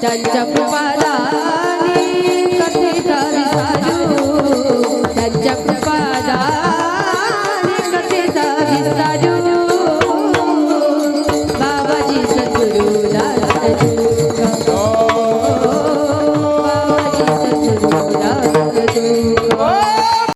त्यांच्या कृपादानी कधी तर साजू त्यांच्या कृपादानी कधी तर